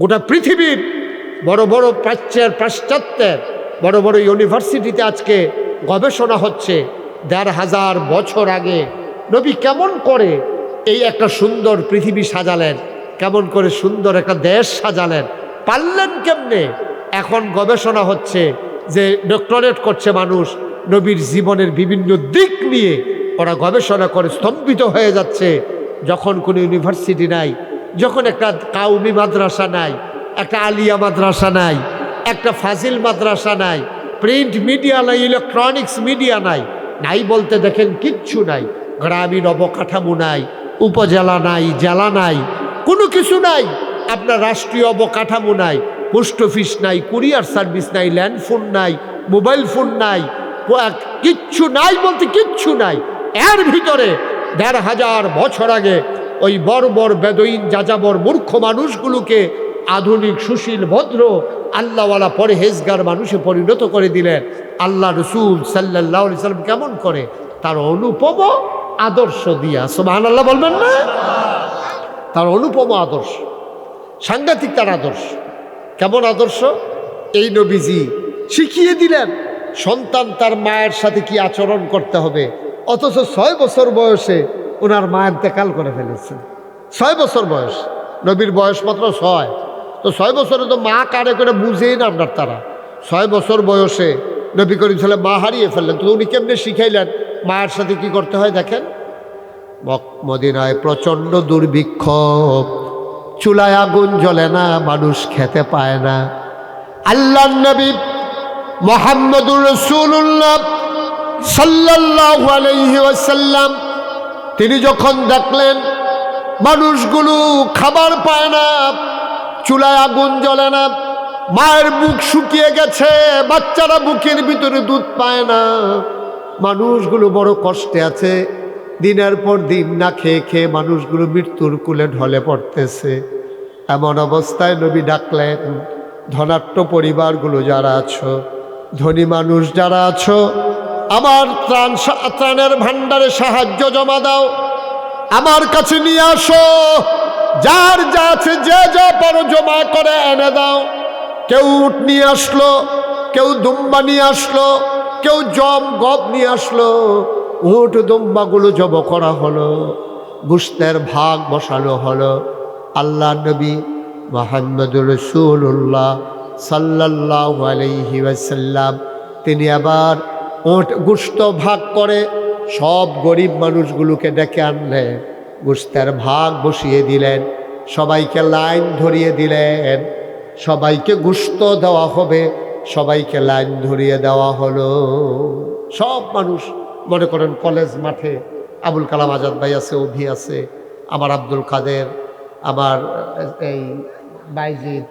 গোটা পৃথিবীর বড় বড় প্রাচ্যের পাশ্চাত্যের বড় বড় ইউনিভার্সিটিতে আজকে গবেষণা হচ্ছে দেড় হাজার বছর আগে। নবী কেমন করে এই একটা সুন্দর পৃথিবী সাজালেন, কেমন করে সুন্দর একটা দেশ সাজালেন, পারলেন কেমনে? এখন গবেষণা হচ্ছে যে ডক্টরেট করছে মানুষ নবীর জীবনের বিভিন্ন দিক নিয়ে। ওরা গবেষণা করে স্তম্ভিত হয়ে যাচ্ছে। যখন কোনো ইউনিভার্সিটি নাই যখন একটা কাউমি মাদ্রাসা নাই, একটা আলিয়া মাদ্রাসা নাই, একটা ফাজিল মাদ্রাসা নাই, প্রিন্ট মিডিয়া নাই, ইলেকট্রনিক্স মিডিয়া নাই নাই বলতে দেখেন কিচ্ছু নাই, গ্রামীণ অবকাঠামো নাই, উপজেলা নাই, জেলা নাই, কোনো কিছু নাই, আপনার রাষ্ট্রীয় অবকাঠামো নাই, পোস্ট অফিস নাই, কুরিয়ার সার্ভিস নাই ল্যান্ড ফোন নাই, মোবাইল ফোন নাই কিচ্ছু নাই বলতে কিচ্ছু নাই। এর ভিতরে দেড় হাজার বছর আগে ওই বর্বর বেদইন যাযাবর মূর্খ মানুষগুলোকে আধুনিক, সুশীল, ভদ্র আল্লাহওয়ালা পরহেজগার মানুষে পরিণত করে দিলেন। আল্লাহ রসুল সাল্লাহ সাল্লাম কেমন করে? তার অনুপম আদর্শ দিয়া। সোমাহান আল্লাহ বলবেন না? তার অনুপম আদর্শ। সাংঘাতিক তার আদর্শ। কেমন আদর্শ? এই নবীজি শিখিয়ে দিলেন, সন্তান তার মায়ের সাথে কি আচরণ করতে হবে? অথচ ছয় বছর বয়সে ওনার মায়ের দেকাল করে ফেলেছেন ছয় বছর বয়স, নবীর বয়স মাত্র ছয়। তো ছয় বছরে তো মা কারে করে বুঝেই না আপনার তারা। ছয় বছর বয়সে নবী করিম সাল্লাম মা হারিয়ে ফেললেন। তো উনি কেমনে শিখাইলেন? মায়ের সাথে কি করতে হয় দেখেন? মদিনায় প্রচণ্ড দুর্ভিক্ষ। চুলায় আগুন জ্বলে না, মানুষ খেতে পায় না। আল্লাহ নবী মোহাম্মদুর রসুল্লাহ সাল্লাল্লাহু আলাইহি ওয়াসাল্লাম তিনি যখন দেখলেন, মানুষগুলো খাবার পায় না, চুলায় আগুন জ্বলে না, মায়ের বুক শুকিয়ে গেছে, বাচ্চারা বুকের ভিতরে দুধ পায় না, মানুষগুলো বড় কষ্টে আছে। দিনের পর দিন না খেয়ে খেয়ে মানুষগুলো মৃত্যুর কুলে ঢলে পড়তেছে। এমন অবস্থায় নবী ডাকলেন ধনাট্য পরিবারগুলো যারা আছো, ধনী মানুষ যারা আছো আমার ত্রাণ ত্রাণের ভাণ্ডারে সাহায্য জমা দাও। আমার কাছে নিয়ে আসো। যার যা আছে, যে যা পারো জমা করে এনে দাও। কেউ উট নিয়ে আসলো, কেউ দুম্বা নিয়ে আসলো, কেউ জম গপ নিয়ে আসলো। উট দুম্বাগুলো জব করা হলো, গুস্তের ভাগ বসানো হলো। আল্লাহ নবী মোহাম্মদুর রসুল্লাহ সাল্লাহ আলহি ওয়াসাল্লাম, তিনি আবার ওট গুস্ত ভাগ করে সব গরিব মানুষগুলোকে ডেকে আনলেন গুস্তের ভাগ বসিয়ে দিলেন, সবাইকে লাইন ধরিয়ে দিলেন, সবাইকে গুস্ত দেওয়া হবে, সবাইকে লাইন ধরিয়ে দেওয়া হলো। সব মানুষ মনে করেন কলেজ মাঠে, আবুল কালাম আজাদ ভাই আছে, অভি আছে, আমার আব্দুল কাদের, আমার এই বাইজিদ,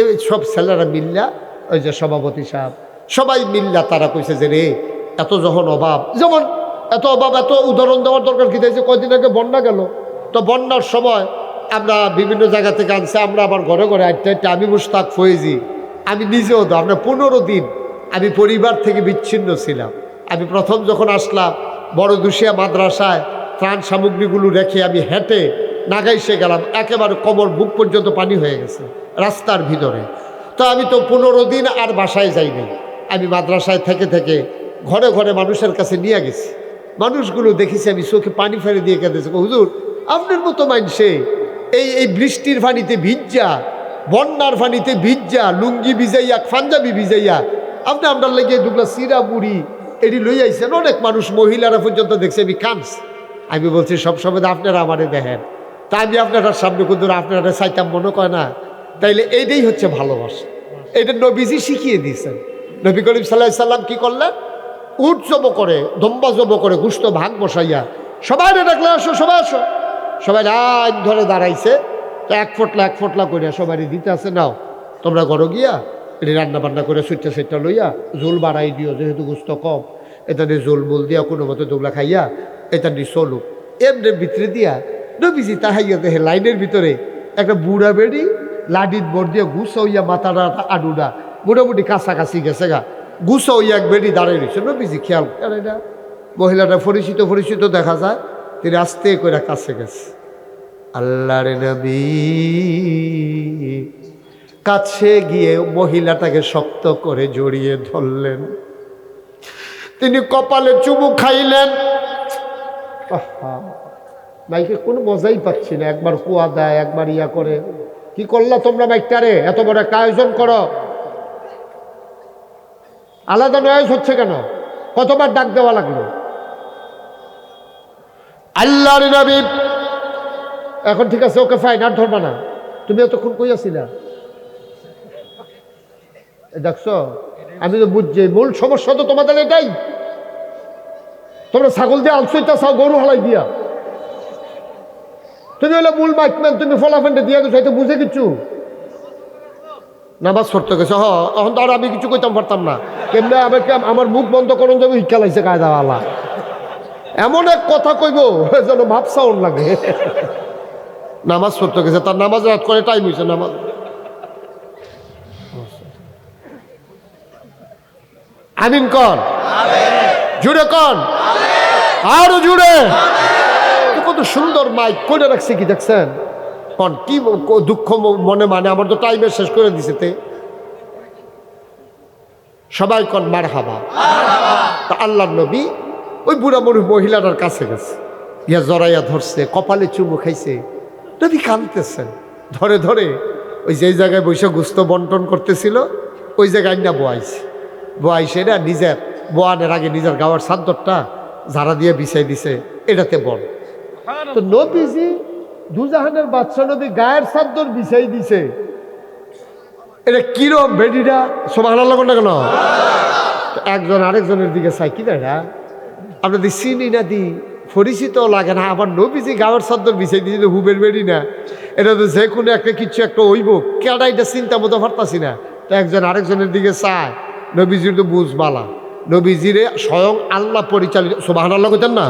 এই সব ছেলেরা মিল্লা, ওই যে সভাপতি সাহেব, সবাই মিল্লা, তারা কইছে যে রে এত যখন অভাব। যেমন এত অভাব, এত উদাহরণ দেওয়ার দরকার কি? যে কয়দিন আগে বন্যা গেল। তো বন্যার সময় আমরা বিভিন্ন জায়গা থেকে আনছি, আমরা আবার ঘরে ঘরে আটটা আটটা আমি মুস্তাক ফয়েজি, আমি নিজেও তো, আমরা পনেরো দিন আমি পরিবার থেকে বিচ্ছিন্ন ছিলাম। আমি প্রথম যখন আসলাম, বড় দুশিয়া মাদ্রাসায় ত্রাণ সামগ্রীগুলো রেখে আমি হেঁটে নাগাইসে গেলাম, একেবারে কমর বুক পর্যন্ত পানি হয়ে গেছে, রাস্তার ভিতরে। তো আমি তো পনেরো দিন আর বাসায় যাইনি আমি মাদ্রাসায় থেকে থেকে ঘরে ঘরে মানুষের কাছে নিয়ে গেছি। মানুষগুলো দেখেছি আমি চোখে পানি ফেলে দিয়ে কেঁদেছি। হুজুর, আপনার মতো মানসে এই এই বৃষ্টির পানিতে ভিজ্জা বন্যার পানিতে ভিজ্জা লুঙ্গি ভিজাইয়া, পাঞ্জাবি ভিজাইয়া, আপনি আপনার লেগে দুগলা সিরা বুড়ি এটি লই আইছেন। অনেক মানুষ মহিলারা পর্যন্ত দেখছে আমি কাঁদস আমি বলছি সবসময় তো আপনারা আমারে দেখেন। তা আমি আপনারা সামনে কুদুর আপনারা চাইতাম মনে কয় না, তাইলে এইটাই হচ্ছে ভালোবাসা। এটা নবীজি শিখিয়ে দিয়েছেন। নবী করিম সাল্লাহ সাল্লাম কি করলেন? উট জব করে দম্বা জব করে, গুস্ত ভাগ বসাইয়া, সবাই ডাকলে আসো, সবাই আসো। সবাই লাইন ধরে দাঁড়াইছে এক ফোটলা এক ফোটলা করিয়া সবাই দিতে আছে, নাও, তোমরা ঘরে গিয়া এটি রান্না বান্না করে সুইটা সুইটা লইয়া ঝোল বাড়াই দিও, যেহেতু গুস্ত কম। এটা দিয়ে ঝোল মুল দিয়া কোনো মতো দোগলা খাইয়া এটা দিয়ে চলুক এমনি ভিতরে দিয়া নবীজি তাহাইয়া দেখে লাইনের ভিতরে একটা বুড়া বেড়ি লাডির বোর দিয়ে গুছো হইয়া মাথাটা আডুডা মোটামুটি কাছাকাছি গেছে গা। গুছো হইয়া এক বেড়ি দাঁড়িয়ে রয়েছে। নবীজি খেয়াল করে। না মহিলাটা পরিচিত পরিচিত দেখা যায়, তিনি আস্তে করে কাছে গেছে। আল্লাহর নবী কাছে গিয়ে মহিলাটাকে শক্ত করে জড়িয়ে ধরলেন। তিনি কপালে চুমু খাইলেন। মাইকে কোনো মজাই পাচ্ছি না। একবার কুয়া দেয়, একবার ইয়া করে। কি করলা তোমরা মাইকটারে? এত বড় একটা আয়োজন করো। আলাদা নয়েজ হচ্ছে কেন? কতবার ডাক দেওয়া লাগল? আল্লাহর নবী, এখন ঠিক আছে, ওকে ফাইন আর ধরবা না। তুমি এতক্ষণ কই আছিলা? এ দেখছ, আমি তো বুঝছি, মূল সমস্যা তো তোমাদের এটাই। তোমরা ছাগল দিয়ে আলসইতা চাও, গরু হালাই দিয়া। তুমি হলে মূল মাইকম্যান, তুমি ফলাফেন্ডে দিয়ে গেছো হয়তো বুঝে কিছু নামাজ পড়তে গেছে হ এখন তো আর আমি কিছু কইতাম পারতাম না। কেমনে আমাকে আমার মুখ বন্ধ করুন যাবে শিক্ষা লাগছে কায়দা আলা। এমন এক কথা কইব যেন ভাব সাউন্ড লাগে। নামাজ পড়তে গেছে, তার নামাজ রাত করে টাইম হয়েছে নামাজ। আমিন কন। জুড়ে কন। আরও জুড়ে। কত সুন্দর মাইক করে রাখছে কি দেখছেন? কন, কি দুঃখ মনে মানে? আমার তো টাইমে শেষ করে দিছে তে। সবাই কন মার হাবা তা আল্লাহ নবী ওই বুড়া মরু মহিলাটার কাছে গেছে। ইয়া জড়াইয়া ধরছে, কপালে চুমু খাইছে। নবী কাঁদতেছেন। ধরে ধরে ওই যে জায়গায় বৈশাখ গুস্ত বন্টন করতেছিল, ওই জায়গায় না বোয়াইছে বোয়াইছে না, নিজের, বোয়ানের আগে নিজের গাওয়ার সাদ্দরটা ঝাড়া দিয়ে বিছাই দিছে, এটাতে বল তো নবীজি দুজাহানের বাদশা নবী গায়ের সাদ্দর বিছাই দিছে। এটা কিরম বেডিটা আনার লাগো না কেন? একজন আরেকজনের দিকে চাই, কি না। আমরা দি চিনি না দি? পরিচিত লাগে না। আবার নবীজি গাওয়ার সাদ্দর বিছাই দিয়েছিল হুবের বেডি না। এটা তো যে কোনো একটা কিছু একটা হইব। কেডা এটা চিন্তা মতো পারতাছি না। তো একজন আরেকজনের দিকে চায়, নবীজির তো বুঝ বালা। নবীজিরে স্বয়ং আল্লাহ পরিচালিত সোবাহান আল্লাহ কইতেন না?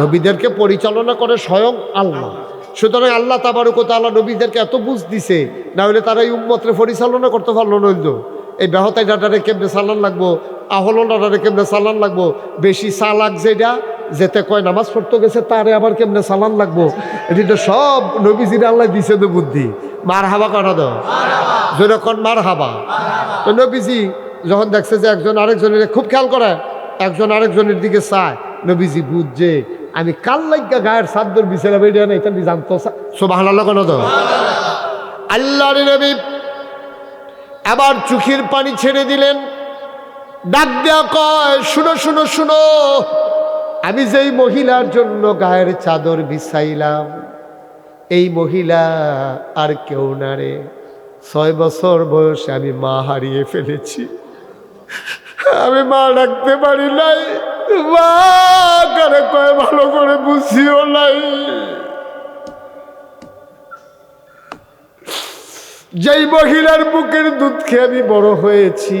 নবীদেরকে পরিচালনা করে স্বয়ং আল্লাহ। সুতরাং আল্লাহ তাবারুক তাল্লাহ নবীদেরকে এত বুঝ দিছে, না হলে তারা এই উম্মতরে পরিচালনা করতে পারল নইল এই বেহতাই ডাটারে কেমনে চালান লাগবো? আহল ডাটারে কেমনে চালান লাগবো? বেশি চালাক যেটা, যেতে কয় নামাজ পড়তে গেছে, তারে আবার কেমনে চালান লাগবো? এটি তো সব নবীজির আল্লাহ দিছে তো বুদ্ধি। মার হাবা করা দাও। যেরকম মার হাবা তো নবীজি যখন দেখছে যে একজন আরেকজনের, খুব খেয়াল করে একজন আরেকজনের দিকে চায়, নবীজি বুঝছে। আমি কাল লাইগা গায়ের সাদ্দর বিছানা বেরিয়ে না এটা জানতো সোবাহ কেন তো আল্লাহর নবী আবার চোখের পানি ছেড়ে দিলেন। ডাক দেয়া কয়, শুনো শুনো শুনো, আমি যেই মহিলার জন্য গায়ের চাদর বিছাইলাম, এই মহিলা আর কেউ না রে। ছয় বছর বয়সে আমি মা হারিয়ে ফেলেছি। আমি মা ডাকতে পারি নাই। মা কারে কয় ভালো করে বুঝিও নাই। যেই মহিলার বুকের দুধ খেয়ে আমি বড় হয়েছি,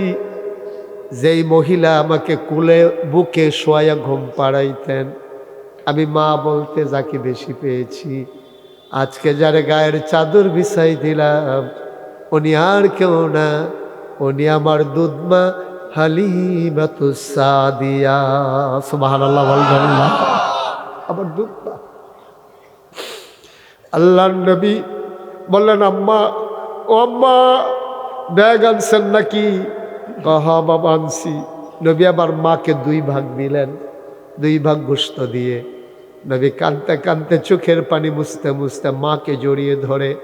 যেই মহিলা আমাকে কুলে বুকে শোয়া ঘুম পাড়াইতেন, আমি মা বলতে যাকে বেশি পেয়েছি, আজকে যার গায়ের চাদর বিছাই দিলাম, উনি আর কেউ না, উনি আমার দুধমা হালিমাতু সাদিয়া। সুবহানাল্লাহ বলবেন না। আমার দুধমা আল্লাহর নবী বললেন, আম্মা, ও আম্মা, ব্যাগ আনছেন নাকি? কহা, বাবা, আনছি। নবী আবার মাকে দুই ভাগ দিলেন, দুই ভাগ গোস্ত দিয়ে। নবী কানতে কানতে চোখের পানি মুছতে মুছতে মাকে জড়িয়ে ধরে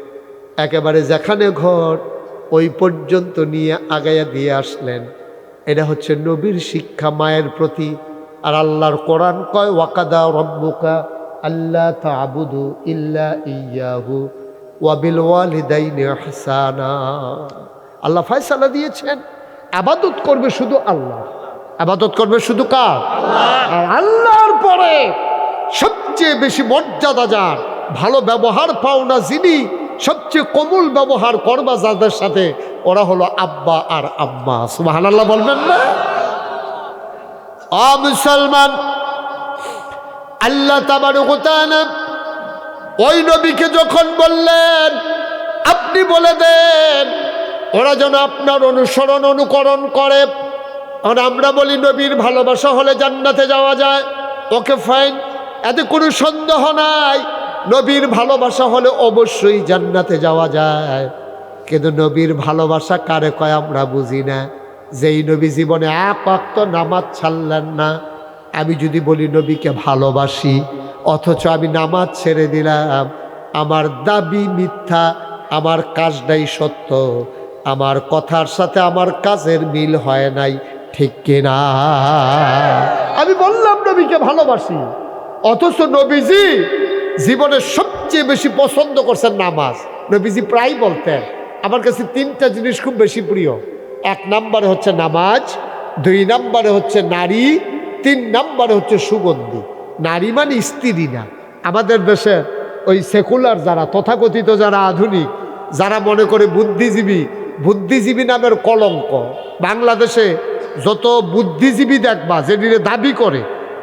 একেবারে যেখানে ঘর, ওই পর্যন্ত নিয়ে আগাইয়া দিয়ে আসলেন। এটা হচ্ছে নবীর শিক্ষা মায়ের প্রতি। আর আল্লাহর কোরআন কয় ওয়াকাদা রব্বুকা আল্লাহ তাবুদু ইল্লা ইয়াহু ওয়াবিল ওয়ালিদাইনি ইহসানা। আল্লাহ ফয়সালা দিয়েছেন। আবাদত করবে শুধু আল্লাহ। আবাদত করবে শুধু কার? আর আল্লাহর পরে সবচেয়ে বেশি মর্যাদা যার ভালো ব্যবহার পাওনা যিনি সবচেয়ে কোমল ব্যবহার করবা যাদের সাথে ওরা হলো আব্বা আর সুবাহান আল্লাহ বলবেন না? আ মুসলমান, আল্লাহ তাবারুকতানা ওই নবীকে যখন বললেন, আপনি বলে দেন, ওরা যেন আপনার অনুসরণ অনুকরণ করে। আর আমরা বলি নবীর ভালোবাসা হলে জান্নাতে যাওয়া যায়। ওকে ফাইন এতে কোনো সন্দেহ নাই। নবীর ভালোবাসা হলে অবশ্যই জান্নাতে যাওয়া যায়। কিন্তু নবীর ভালোবাসা কারে কয় আমরা বুঝি না? যেই নবী জীবনে এক অক্ত নামাজ ছাড়লেন না, আমি যদি বলি, নবীকে ভালোবাসি, অথচ আমি নামাজ ছেড়ে দিলাম। আমার দাবি মিথ্যা, আমার কাজটাই সত্য। আমার কথার সাথে আমার কাজের মিল হয় নাই, ঠিক কিনা আমি বললাম, নবীকে ভালোবাসি, অথচ নবীজি জীবনের সবচেয়ে বেশি পছন্দ করছেন নামাজ। নবীজি প্রায় বলতেন আমার কাছে তিনটা জিনিস খুব বেশি প্রিয়। এক নম্বরে হচ্ছে নামাজ, দুই নম্বরে হচ্ছে নারী, তিন নম্বরে হচ্ছে সুগন্ধি। নারী মানে স্ত্রী না। আমাদের দেশে ওই সেকুলার যারা, তথাকথিত যারা আধুনিক, যারা মনে করে বুদ্ধিজীবী বুদ্ধিজীবী নামের কলঙ্ক। বাংলাদেশে যত বুদ্ধিজীবী দেখবা যেটিরে দাবি করে